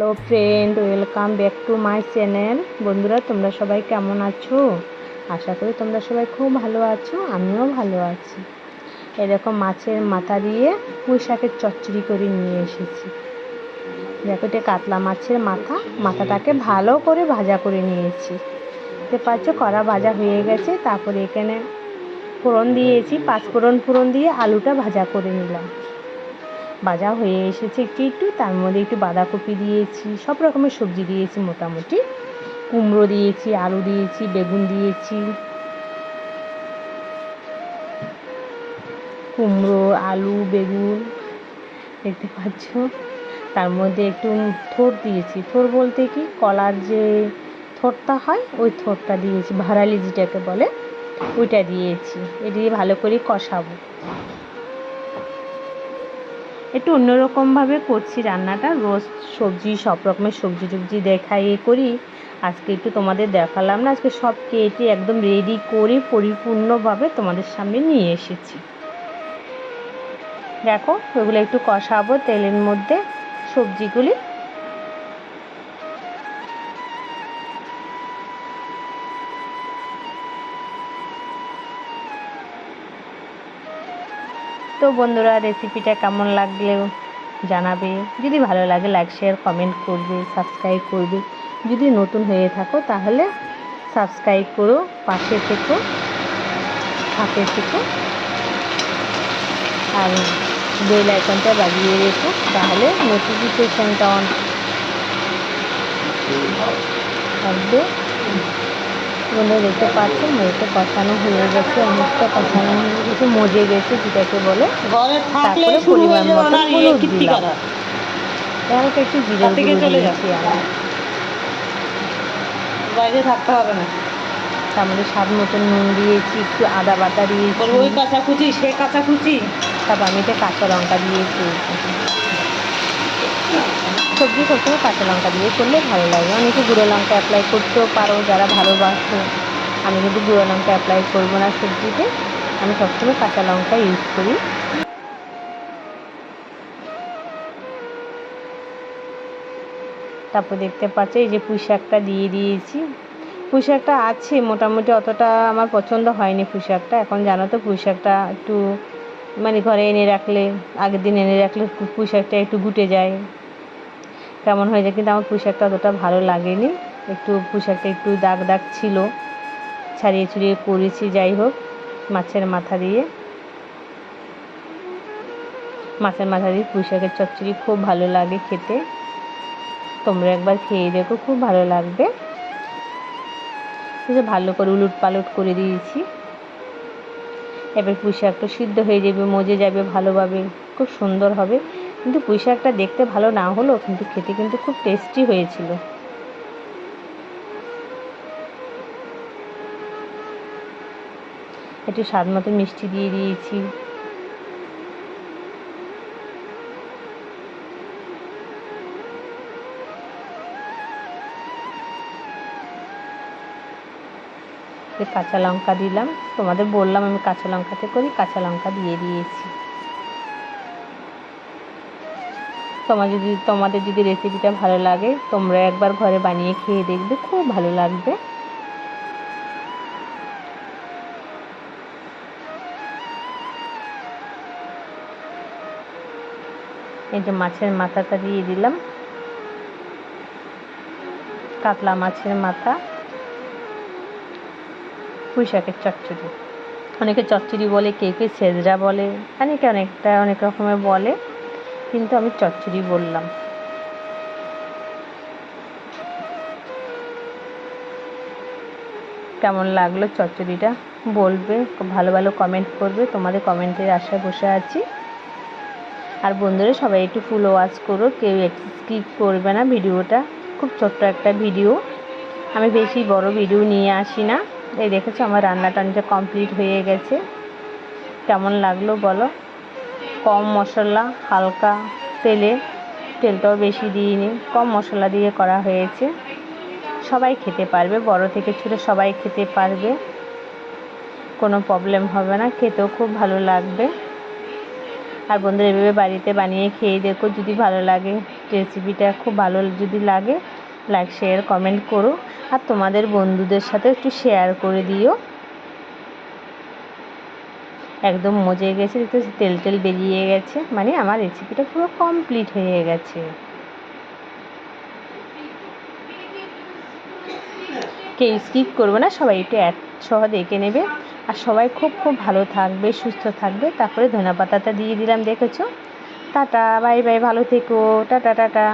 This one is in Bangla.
Hello friend, welcome back to my channel. বন্ধুরা, তোমরা সবাই কেমন আছো? আশা করি তোমরা সবাই খুব ভালো আছো, আমিও ভালো আছি। এরকম মাছের মাথা দিয়ে পুঁই শাকের চচ্চড়ি করে নিয়ে এসেছি। দেখো, এটা কাতলা মাছের মাথা। মাথাটাকে ভালো করে ভাজা করে নিয়েছি। দেখতে পাচ্ছ, কড়া ভাজা হয়ে গেছে। তারপরে এখানে ফোড়ন দিয়েছি। পাঁচ ফোড়ন ফোড়ন দিয়ে আলুটা ভাজা করে নিলাম। ভাজা হয়ে এসেছে একটু একটু। তার মধ্যে একটু বাঁধাকপি দিয়েছি, সব রকমের সবজি দিয়েছি মোটামুটি। কুমড়ো দিয়েছি, আলু দিয়েছি, বেগুন দিয়েছি। কুমড়ো, আলু, বেগুন, দেখতে পাচ্ছ? তার মধ্যে একটু থোর দিয়েছি। থোর বলতে কি? কলার যে থোরটা হয়, ওই থোরটা দিয়েছি। ভাড়ালি যেটাকে বলে, ওইটা দিয়েছি। এ দিয়ে ভালো করে কষাবো। একটু অন্যরকমভাবে করছি রান্নাটা। রোজ সবজি, সব রকমের সবজি টবজি দেখাই, এ করি। আজকে একটু তোমাদের দেখালাম না, আজকে সব কেটে একদম রেডি করে পরিপূর্ণভাবে তোমাদের সামনে নিয়ে এসেছি। দেখো, ওগুলো একটু কষাবো তেলের মধ্যে সবজিগুলি। তো বন্ধুরা রেসিপিটা কেমন লাগলেও জানাবে। যদি ভালো লাগে লাইক শেয়ার কমেন্ট করবে সাবস্ক্রাইব করবে। যদি নতুন হয়ে থাকো, তাহলে সাবস্ক্রাইব করো, পাশে থেকো, হাতে থেকো। আর বেল আইকনটা বাজিয়ে রেখো, তাহলে নোটিফিকেশানটা অন থাকবে। বন্ধুরা, দেখতে পাচ্ছেন মুড়িটা কষানো হয়ে গেছে, অনেকটা কষানো হয়ে গেছে। মজে গেছে যেটাকে বলে। তারপরে পরিমাণ মতো হলুদ দিলাম। একটু জিরে গুঁড়ো চলে দিয়েছি আমি বাইরে থাকতে হবে না। তার মধ্যে স্বাদ মতন নুন দিয়েছি একটু আদা বাটা দিয়েছি। ওই কাঁচা কুচি সে কাঁচা কুচি তারপর আমি এটা কাঁচা লঙ্কা দিয়েছি। সবজি সবসময় কাঁচা লঙ্কা দিয়ে করলে ভালো লাগে। অনেকে গুঁড়ো লঙ্কা অ্যাপ্লাই করতেও পারো যারা ভালোবাসো। আমি কিন্তু গুঁড়ো লঙ্কা অ্যাপ্লাই করব না সবজিতে। আমি সবসময় কাঁচা লঙ্কা ইউজ করি। তারপর দেখতে পাচ্ছ, এই যে পুঁই শাকটা দিয়ে দিয়েছি। পুঁই শাকটা আছে, মোটামুটি অতটা আমার পছন্দ হয়নি পুঁই শাকটা। এখন জানো তো, পুঁই শাকটা একটু মানে ঘরে এনে রাখলে, আগের দিন এনে রাখলে পুঁই শাকটা একটু গুটে যায়। কেমন হয়ে যায়, কিন্তু আমার পুঁই শাকটা অতটা ভালো লাগেনি। একটু পুঁই শাকটা একটু দাগ দাগ ছিল, ছাড়িয়ে ছড়িয়ে করেছি, যাই হোক। মাছের মাথা দিয়ে। মাছের মাথা দিয়ে পুঁই শাকের চচ্চড়ি খুব ভালো লাগে খেতে। তোমরা একবার খেয়ে দেখো, খুব ভালো লাগবে। ভালো করে উলুট পালট করে দিয়েছি। এবার পুঁই শাকটা সিদ্ধ হয়ে যাবে, মজে যাবে, ভালোভাবে। খুব সুন্দর হবে। কিন্তু পুঁই শাকটা দেখতে ভালো না হলেও কিন্তু খেতে কিন্তু খুব টেস্টি হয়েছিল। একটু স্বাদ মতো মিষ্টি দিয়ে দিয়েছি। কাঁচা লঙ্কা দিলাম, তোমাদের বললাম আমি কাঁচা লঙ্কাতে করি, কাঁচা লঙ্কা দিয়ে দিয়েছি। তোমার যদি, তোমাদের যদি রেসিপিটা ভালো লাগে, তোমরা একবার ঘরে বানিয়ে খেয়ে দেখবে, খুব ভালো লাগবে। এই যে মাছের মাথাটা দিয়ে দিলাম। কাতলা মাছের মাথা। পুঁই শাকের চচ্চড়ি। অনেকে চচ্চড়ি বলে, কে কে সেজরা বলে, অনেকে অনেকটা, অনেক রকমের বলে, কিন্তু আমি চচ্চড়ি বললাম। কেমন লাগল চচ্চড়িটা? বলবে ভালো ভালো কমেন্ট করবে। তোমাদের কমেন্টের আশায় বসে আছি। আর বন্ধুরা, সবাই একটু ফুল ওয়াচ করো, কেউ স্কিপ করবে না ভিডিওটা। খুব ছোট্ট একটা ভিডিও আমি বেশি বড় ভিডিও নিয়ে আসি না। এই দেখেছ, আমার রান্না টান্না কমপ্লিট হয়ে গেছে। কেমন লাগল বলো? কম মশলা, হালকা তেলে। তেলটাও বেশি দিইনি, কম মশলা দিয়ে করা হয়েছে। সবাই খেতে পারবে, বড় থেকে ছোটো সবাই খেতে পারবে। কোনো প্রবলেম হবে না, খেতেও খুব ভালো লাগবে। আর বন্ধুরা এভাবে বাড়িতে বানিয়ে খেয়ে দেখো যদি ভালো লাগে রেসিপিটা খুব ভালো যদি লাগে লাইক শেয়ার কমেন্ট করো। আর তোমাদের বন্ধুদের সাথে একটু শেয়ার করে দিও। একদম মজে গেছে দেখতে তেল তেল বেরিয়ে গেছে। মানে আমার রেসিপিটা পুরো কমপ্লিট হয়ে গেছে। কেউ স্কিপ করবে না, সবাই একটু এক সহ দেখে নেবে। আর সবাই খুব খুব ভালো থাকবে, সুস্থ থাকবে। তারপরে ধনেপাতাটা দিয়ে দিলাম, দেখেছ? টাটা, বাই বাই, ভালো থেকো। Tata tata.